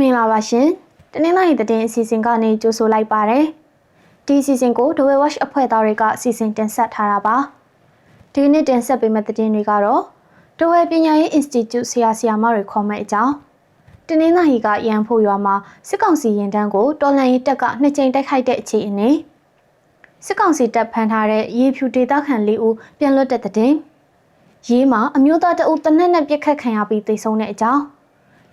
မင်္ဂလာပါရှင်။တနင်္လာရီသတင်းအစီအစဉ်ကနေကြိုဆိုလိုက်ပါရယ်။ဒီအစီအစဉ်ကို The Way Watch အဖွဲ့သားတွေကစီစဉ်တင်ဆက်ထားတာပါ။ဒီနေ့တင်ဆက်ပေးမယ့်သတင်းတွေကတော့ The Way ပညာရေး Institute ဆရာဆရာမတွေခေါ်မဲ့အကြောင်းတနင်္လာရီကရန်ဖို့ရွာမှာစစ်ကောင်စီရင်တန်းကိုတော်လှန်ရေးတပ်ကနှစ်ကြိမ်တိုက်ခိုက်တဲ့အခြေအနေစစ်ကောင်စီတပ်ဖမ်းထားတဲ့ရေဖြူဒေသခံ၄ဦးပြန်လွတ်တဲ့တဲ့ရေးမှာအမျိုးသားတအုပ်တနက်နဲ့ပြစ်ခတ်ခံရပြီးတိုက်ဆုံတဲ့အကြောင်း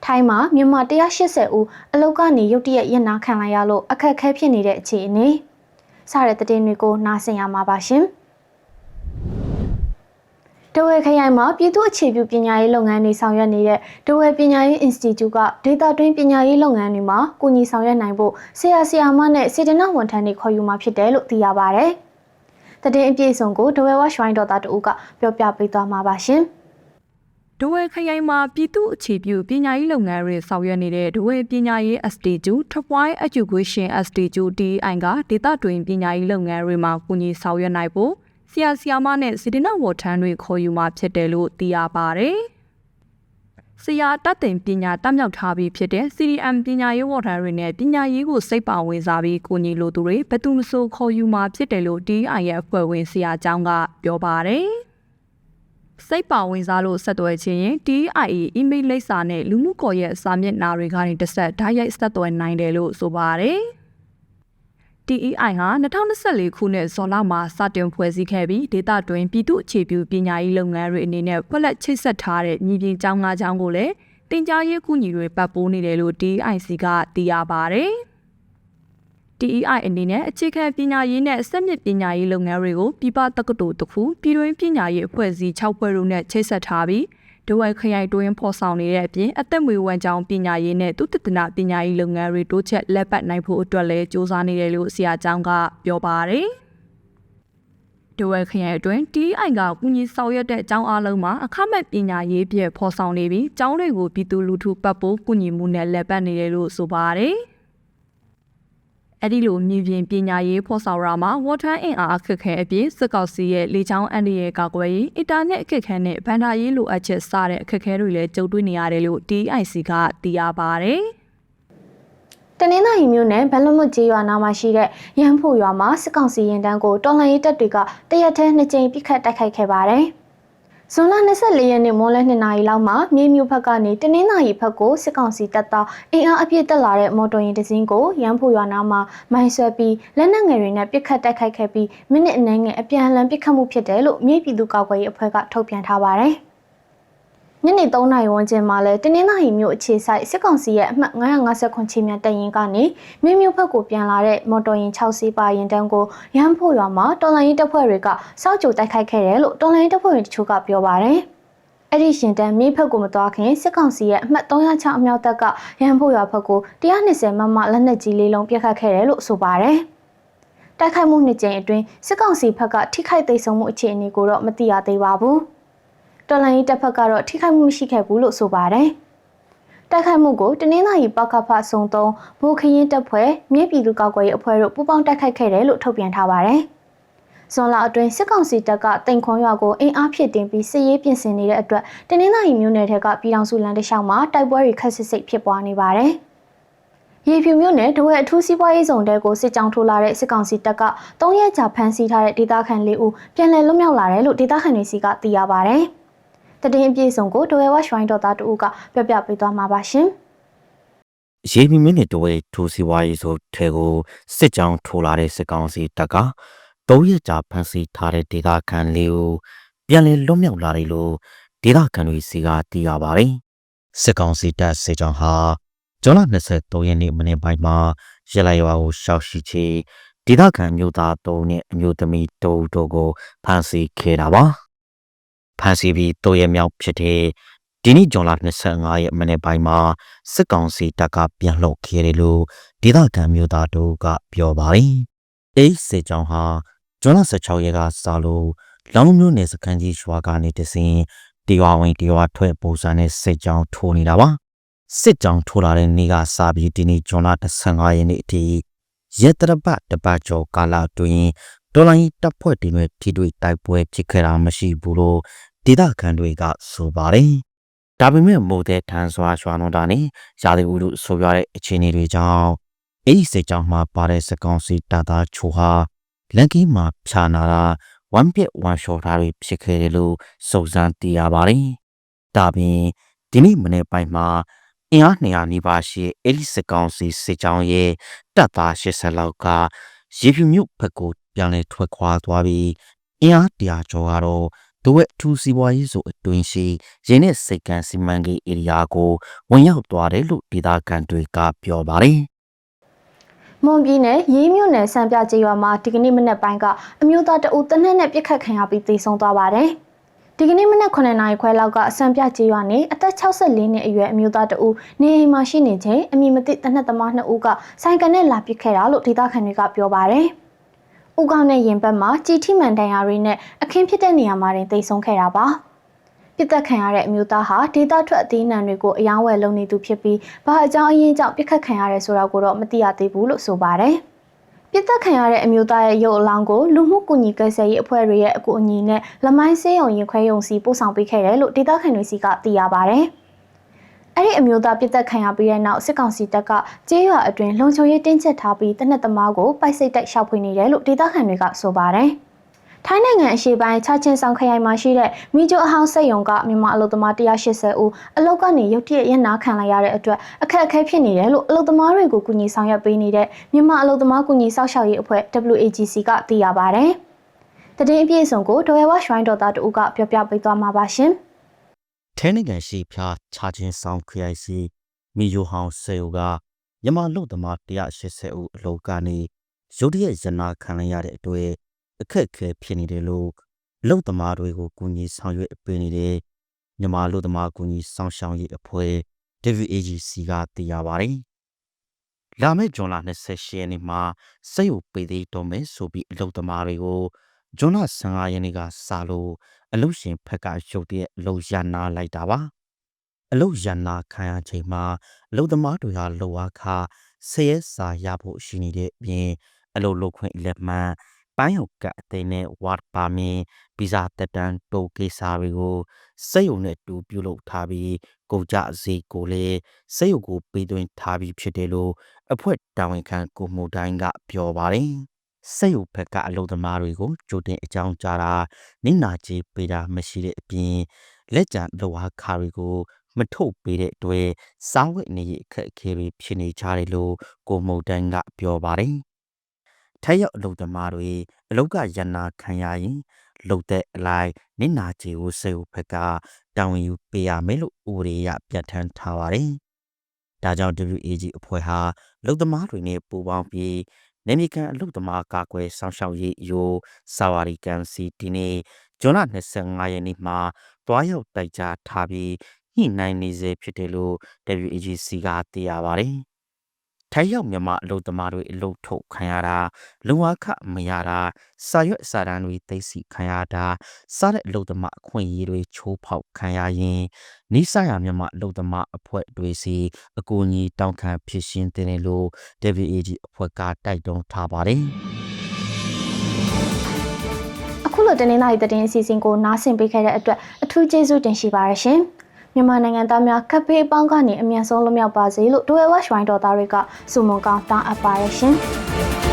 ထိုင်းမှာမြန်မာ180ဦးအလုတ်ကနေရုတ်တရက်ရက်နာခံလိုက်ရလို့အခက်အခဲဖြစ်နေတဲ့အခြေအနေစတဲ့သတင်းတွေကိုနားဆင်ရမှာပါရှင်။တဝဲခရိုင်မှာပြည်သူ့အခြေပြုပညာရေးလုပ်ငန်းတွေဆောင်ရွက်နေတဲ့တဝဲပညာရေး Institute ကဒေတာတွင်းပညာရေးလုပ်ငန်းတွေမှာကူညီဆောင်ရွက်နိုင်ဖို့ဆရာဆရာမနဲ့စေတနာဝန်ထမ်းတွေခေါ်ယူมาဖြစ်တယ်လို့သိရပါဗျ။တည်င်းအပြည့်အစုံကိုတဝဲဝါရွှိုင်းတော်သားတူကပြောပြပေးသွားမှာပါရှင်။ ဒဝဲခရိုင်မှာပြည်သူ့အခြေပြုပညာရေးလုပ်ငန်းတွေဆောင်ရွက်နေတဲ့ဒဝဲပညာရေး Institute Twice Education Institute DI ကဒေသတွင်ပညာရေးလုပ်ငန်းတွေမှာကူညီဆောင်ရွက်နိုင်ဖို့ဆရာဆရာမနဲ့စေတနာဝတ်ထမ်းတွေခေါ်ယူมาဖြစ်တယ်လို့သိရပါတယ်။ဆရာတတ်တင်ပညာတတ်မြောက်ထားပြီးဖြစ်တဲ့ CDM ပညာရေးဝတ်ထမ်းတွေနဲ့ပညာရေးကိုစိတ်ပါဝင်စားပြီးကူညီလိုသူတွေဘယ်သူမဆိုခေါ်ယူมาဖြစ်တယ်လို့ DI ရဲ့အဖွဲ့ဝင်ဆရာကျောင်းကပြောပါတယ်။ စိတ်ပါဝင်စားလို့ဆက်သွယ်ခြင်းရင် DIE email လိပ်စာနဲ့လူမှုကွန်ရက်စာမျက်နှာတွေကနေတစ်ဆက်ဓာတ်ရိုက်ဆက်သွယ်နိုင်တယ်လို့ဆိုပါတယ်။ DEI ဟာ2024ခုနှစ်ဇွန်လမှာစတင်ဖွဲ့စည်းခဲ့ပြီးဒေသတွင်းပြည်သူ့အခြေပြုပညာရေးလုပ်ငန်းတွေအနေနဲ့ဖွဲ့လက်ချိတ်ဆက်ထားတဲ့ညီပြင်ကျောင်းသားကျောင်းကိုလည်းတင်ကြားရေးကူညီတွေပတ်ပိုးနေတယ်လို့ DIC ကသိရပါတ ယ်။ DEI အနေနဲ့အခြေခံပညာရေးနဲ့စက်မြင့်ပညာရေးလုပ်ငန်းတွေကိုပြည်ပတက္ကသိုလ်တစ်ခုပြည်တွင်းပညာရေးအဖွဲ့အစည်း6ဖွဲ့တို့နဲ့ချိတ်ဆက်ထားပြီးဒဝဲခရိုင်တွင်းဖော်ဆောင်နေတဲ့အပြင်အသက်မွေးဝမ်းကြောင်းပညာရေးနဲ့သုတတနာပညာရေးလုပ်ငန်းတွေတိုးချက်လက်ပတ်နိုင်ဖို့အတွက်လည်းစ조사နေတယ်လို့ဆရာကျောင်းကပြောပါတယ်။ဒဝဲခရိုင်အတွင်း TI ကကုညီဆောင်ရွက်တဲ့အကြောင်းအလုံးမှာအခမဲ့ပညာရေးပြည့်ဖော်ဆောင်နေပြီးကျောင်းတွေကိုပြည်သူလူထုပတ်ဖို့ကုညီမှုနဲ့လက်ပတ်နေတယ်လို့ဆိုပါတယ်။ အဲ့ဒီလိုမြေပြင်ပညာရေးဖော်ဆောင်ရာမှာဝတ်ထန်းအင်အားအခက်ခဲအပြင်စစ်ကောက်စီရဲ့လေချောင်းအန်ဒီရဲ့ကာကွယ်ရေးအင်တာနက်အခက်ခဲနဲ့ဗန်ဒါရေးလိုအပ်ချက်စတဲ့အခက်ခဲတွေလည်းကြုံတွေ့နေရတယ်လို့ DIC ကသိရပါတယ်။တနင်္သာရီမြို့နယ်ဘလမွတ်ကျေးရွာနာမှာရှိတဲ့ရန်ဖို့ရွာမှာစစ်ကောင်စီရင်တန်းကိုတော်လှန်ရေးတပ်တွေကတရက်ထဲနှစ်ကြိမ်ပစ်ခတ်တိုက်ခိုက်ခဲ့ပါတယ်။ ဇွန်လ24ရက်နေ့မွန်းလ2နာရီလောက်မှာမြေမြူဘက်ကနေတနင်္သာရီဘက်ကိုစစ်ကောင်စီတပ်သားအင်အားအပြည့်တက်လာတဲ့မော်တော်ယာဉ်တစ်စီးကိုရန်ဖို့ရွာနာမှာမိုင်းဆွဲပြီးလက်နက်ငယ်တွေနဲ့ပစ်ခတ်တိုက်ခိုက်ခဲ့ပြီးမိနစ်အနည်းငယ်အပြန်အလှန်ပစ်ခတ်မှုဖြစ်တယ်လို့မြေပြည်သူ့ကာကွယ်ရေးအဖွဲ့ကထုတ်ပြန်ထားပါတယ်။ ညနေ3နာရီဝန်းကျင်မှာလဲတင်းနှင်းသာရီမြို့အခြေဆိုင်စစ်ကောင်စီရဲ့အမှတ်959ချင်းမြတ်တရင်ကနေမြင်းမြို့ဘက်ကိုပြန်လာတဲ့မော်တော်ယာဉ်6စီးပါရင်တန်းကိုရမ်းဖို့ရွာမှာတော်လိုင်းရေးတပ်ဖွဲ့တွေကစောက်ကြိုတိုက်ခိုက်ခဲ့တယ်လို့တော်လိုင်းရေးတပ်ဖွဲ့ဝင်တချို့ကပြောပါတယ်။အဲ့ဒီရှင်တန်းမြေဖက်ကိုမသွားခင်စစ်ကောင်စီရဲ့အမှတ်306အမြောက်တပ်ကရန်ဖို့ရွာဘက်ကို120မမလက်နက်ကြီးလေးလုံးပြစ်ခတ်ခဲ့တယ်လို့ဆိုပါတယ်။တိုက်ခိုက်မှုနှစ်ကြိမ်အတွင်းစစ်ကောင်စီဘက်ကထိခိုက်သိမ်းဆုံးမှုအခြေအနေကိုတော့မသိရသေးပါဘူး။ တော်လိုင်းရေးတပ်ဖက်ကတော့ထိခိုက်မှုမရှိခဲ့ဘူးလို့ဆိုပါတယ်။တိုက်ခိုက်မှုကိုတနင်္လာရီပကဖဆုံသုံးဘူခရင်တပ်ဖွဲ့မြေပြည်သူ့ကောက်ွယ်ရေးအဖွဲ့တို့ပူးပေါင်းတိုက်ခိုက်ခဲ့တယ်လို့ထုတ်ပြန်ထားပါတယ်။ဇွန်လအတွင်းစစ်ကောင်စီတပ်ကတိန်ခွန်ရွာကိုအင်အားဖြစ်တင်ပြီးစစ်ရေးပြင်ဆင်နေတဲ့အတွက်တနင်္လာရီမြို့နယ်ထက်ကပြည်တော်စုလမ်းတစ်လျှောက်မှာတိုက်ပွဲတွေခက်ဆစ်ဆစ်ဖြစ်ပွားနေပါတယ်။ရေဖြူမြို့နယ်တဝဲအထူးစီးပွားရေးဆောင်တဲကိုစစ်ကြောင်းထိုးလာတဲ့စစ်ကောင်စီတပ်က၃ရက်ကြာဖမ်းဆီးထားတဲ့ဒေသခံ၄ဦးပြန်လည်လွတ်မြောက်လာတယ်လို့ဒေသခံတွေစီကသိရပါဗျ။ တည်င်းအပြည့်စုံကိုဒဝဲဝက်ရွှိုင်းတော်သားတူကပြောပြပေးသွားမှာပါရှင်။ရေမီမင်းနဲ့တဝဲထိုးစီဝါရေးဆိုထဲကိုစစ်ကြောင်းထိုးလာတဲ့စစ်ကောင်စီတပ်က၃ရက်ကြာဖမ်းဆီးထားတဲ့ဒေသခံလေးကိုပြန်လည်လွတ်မြောက်လာတယ်လို့ဒေသခံတွေစီကသိရပါတယ်။စစ်ကောင်စီတပ်စစ်ကြောင်းဟာဇွန်လ23ရက်နေ့မနေ့ပိုင်းမှာရလိုက်ရွာကိုရှောက်ရှိချေဒေသခံမျိုးသား၃နဲ့အမျိုးသမီး၃တို့ကိုဖမ်းဆီးခဲ့တာပါ။ ဖမ်းဆီးပြီးတိုးရမြောက်ဖြစ်တဲ့ဒီနေ့ဇွန်လ25ရက်မနေ့ပိုင်းမှာစစ်ကောင်စီတပ်ကပြန်လှုပ်ခဲ့တယ်လို့ဒေသခံမျိုးသားတို့ကပြောပါတယ်။အိစစ်ကြောင်းဟာဇွန်လ16ရက်ကစလို့လောင်းမျိုးနယ်စခန်းကြီးရွာကနေတစဉ်တီဝဝင်တီဝထွက်ပုံစံနဲ့စစ်ကြောင်းထိုးနေတာပါ။စစ်ကြောင်းထိုးလာတဲ့နေ့ကစပြီးဒီနေ့ဇွန်လ15ရက်နေ့အထိရက်တရပတ်တပတ်ကျော်ကာလအတွင်းဒေါ်လာကြီးတပ်ဖွဲ့တွေနဲ့ထိတွေ့တိုက်ပွဲဖြစ်ခဲ့တာမရှိဘူးလို့ ဒေသခံတွေကဆိုပါတယ်ဒါပေမဲ့မိုးတဲ့ထန်စွာရွာလုံးတာနဲ့ရာသီဥတုဆိုပြတဲ့အခြေအနေတွေကြောင့်အဲ့ဒီစစ်ကြောင်းမှာပါတဲ့စကောင်စီတာတာချိုဟာလက်ကင်းမှာဖြာနာတာဝမ်ပြက်ဝမ်ရှော့တာတွေဖြစ်ခဲ့တယ်လို့စုံစမ်းသိရပါတယ်။ဒါပြင်ဒီနေ့မနေ့ပိုင်းမှာအင်အား200နီးပါးရှိအဲ့ဒီစကောင်စီစစ်ကြောင်းရဲ့တပ်သား80လောက်ကရေဖြူမြို့ဘက်ကိုပြန်လည်ထွက်ခွာသွားပြီးအင်အား100ကျော်ကတော့ ဒိုဝက်ထူစီပွားရေးဆိုအတွင်းရှိရင်းနဲ့စိတ်ကန်းစီမံကိန်းဧရိယာကိုဝင်ရောက်သွားတယ်လို့ဒေသခံတွေကပြောပါတယ်။မွန်ပြည်နယ်ရေးမြို့နယ်စံပြကျေးရွာမှာဒီကနေ့မနက်ပိုင်းကအမျိုးသားတအုပ်တနက်နဲ့ပြစ်ခတ်ခံရပြီးသေဆုံးသွားပါတယ်။ဒီကနေ့မနက်9နာရီခွဲလောက်ကစံပြကျေးရွာနေအသက်64နှစ်အရွယ်အမျိုးသားတအုပ်နေအိမ်မှာရှိနေချိန်အမည်မသိတနက်သမား2ဦးကဆိုင်ကနဲ့လာပစ်ခဲ့တာလို့ဒေသခံတွေကပြောပါတယ်။ ဦးကောင်းနဲ့ရင်ဘတ်မှာជីထိမှန်တန်ရာတွေနဲ့အခင်းဖြစ်တဲ့နေရာမှာတင်သေဆုံးခဲ့တာပါ။ပြစ်သက်ခံရတဲ့အမျိုးသားဟာဒေတာထွက်အသေးနှံတွေကိုအယောင်းဝယ်လုပ်နေသူဖြစ်ပြီးဘာအကြောင်းအရင်းကြောင့်ပြစ်ခတ်ခံရတယ်ဆိုတာကိုတော့မသိရသေးဘူးလို့ဆိုပါတယ်။ပြစ်သက်ခံရတဲ့အမျိုးသားရဲ့ရုပ်အလောင်းကိုလူမှုကူညီကယ်ဆယ်ရေးအဖွဲ့တွေရဲ့အကူအညီနဲ့လမိုင်းဆေးရုံရင်ခွဲရုံစီပို့ဆောင်ပေးခဲ့တယ်လို့ဒေတာခံတွေစီကသိရပါတယ်။ အဲ့ဒီအမျိုးသားပြစ်သက်ခံရပြီးတဲ့နောက်စစ်ကောင်စီတပ်ကကျေးရွာအတွင်းလုံခြုံရေးတင်းကျပ်ထားပြီးတနက်သမားကိုပိုက်စိတ်တိုက်ရှောက်ဖွေနေတယ်လို့ဒေတာခံတွေကဆိုပါတယ်။ထိုင်းနိုင်ငံအရှေ့ပိုင်းချချင်းဆောင်ခရိုင်မှာရှိတဲ့မီဂျိုအဟောင်းစက်ယုံကမြန်မာအလုပ်သမား180ဦးအလုပ်ကနေရုတ်တရက်ရနာခံလိုက်ရတဲ့အတွက်အခက်အခဲဖြစ်နေတယ်လို့အလုပ်သမားတွေကိုကူညီဆောင်ရွက်ပေးနေတဲ့မြန်မာအလုပ်သမားကူညီစောင့်ရှောက်ရေးအဖွဲ့ WAGC ကသိရပါဗျ။တည်င်းအပြည့်အစုံကိုဒေါ်ရဝရွှိုင်းတော်သားတို့ကပြောပြပေးသွားမှာပါရှင်။ ထဲနိုင်ငံရှိဖျားချချင်းဆောင်ခရိုင်စီမီယိုဟောင်ဆေယိုကမြန်မာလူသမား180ဦးအလောကနေရုတ်တရက်ရနာခံလိုက်ရတဲ့အတွက်အခက်အခဲဖြစ်နေတယ်လို့လူသမားတွေကိုကူညီဆောင်ရွက်ပေးနေတဲ့မြန်မာလူသမားကူညီဆောင်ရှောက်ရေးအဖွဲ့ WAGC ကသိရပါတယ်။လာမယ့်ဇွန်လ28ရက်နေ့မှာစိတ်ကိုပေးသေးတော့မယ်ဆိုပြီးအလုသမားတွေကိုဇွန်လ15ရက်နေ့ကစလို့ အလုရှင်ဖက်ကရုတ်တရက်လုံရနာလိုက်တာပါ။အလုရနာခံရချိန်မှာအလုသမားတွေဟာလောအားခဆရဲစာရဖို့ရှိနေတဲ့အပြင်အလုလုခွင့်လက်မှန်ပန်းရုပ်ကအသိနဲ့ဝါပါမင်ဗီဇာတက်တန်းတိုးကိစ္စတွေကိုစိတ်ုံနဲ့တူပြုလုပ်ထားပြီးကုန်ကြစည်ကိုလည်းစိတ်ုံကိုပေးသွင်းထားပြီးဖြစ်တယ်လို့အဖွဲ့တာဝန်ခံကိုမိုတိုင်းကပြောပါတယ် စိတ်ုံဘက်ကအလုပ်သမားတွေကိုကြိုတင်အကြောင်းကြားတာနိနာကြီးပေးတာမရှိတဲ့အပြင်လက်ကျန်လောဟာခါတွေကိုမထုတ်ပေးတဲ့အတွက်စားဝတ်နေရအခက်အခဲတွေဖြစ်နေကြတယ်လို့ကိုမုတ်တန်းကပြောပါတယ်ထက်ရောက်အလုပ်သမားတွေအလုတ်ကရနာခံရရင်လုတ်တဲ့အလိုက်နင့်နာချေကိုစေဦးဖက်ကတာဝန်ယူပေးရမယ်လို့ဥပဒေအရပြဋ္ဌာန်းထားပါတယ်။ဒါကြောင့် WAG အဖွဲ့ဟာအလုပ်သမားတွေနဲ့ပူးပေါင်းပြီး နေမီကန်အလုပ်သမားကာကွယ်ဆောင်ရှောက်ရေးယိုစာဝါရီကန်စီဒီနေ့ဇွန်လ25ရက်နေ့မှာတွားရောက်တိုက်ကြားထားပြီးညှိနှိုင်းနေစေဖြစ်တယ်လို့ WAGC ကသိရပါတယ်။ ထိုင်းရောက်မြန်မာအလုပ်သမားတွေအလုပ်ထုတ်ခံရတာလုံဝခမရတာစာရွက်စာတမ်းတွေသိသိခံရတာစားတဲ့အလုပ်သမားအခွင့်အရေးတွေချိုးဖောက်ခံရရင်နိစရမြန်မာအလုပ်သမားအဖွဲ့တွေစီအကူအညီတောင်းခံဖြစ်ရှင်းတဲ့လို့ WAG အဖွဲ့ကတိုက်တွန်းထားပါတယ်အခုလိုတင်းနေလိုက်တဲ့တင်အစီအစဉ်ကိုနားဆင်ပေးခဲ့တဲ့အတွက်အထူးကျေးဇူးတင်ရှိပါရရှင်။ မြန်မာနိုင်ငံသားများကပ်ဖေးအပေါင်းကနေအမြန်ဆုံးလွတ်မြောက်ပါစေလို့ဒိုဝဲဝါရွှိုင်းတော်သားတွေကစုမုံကောင်းတောင်းအပ်ပါရရှင်။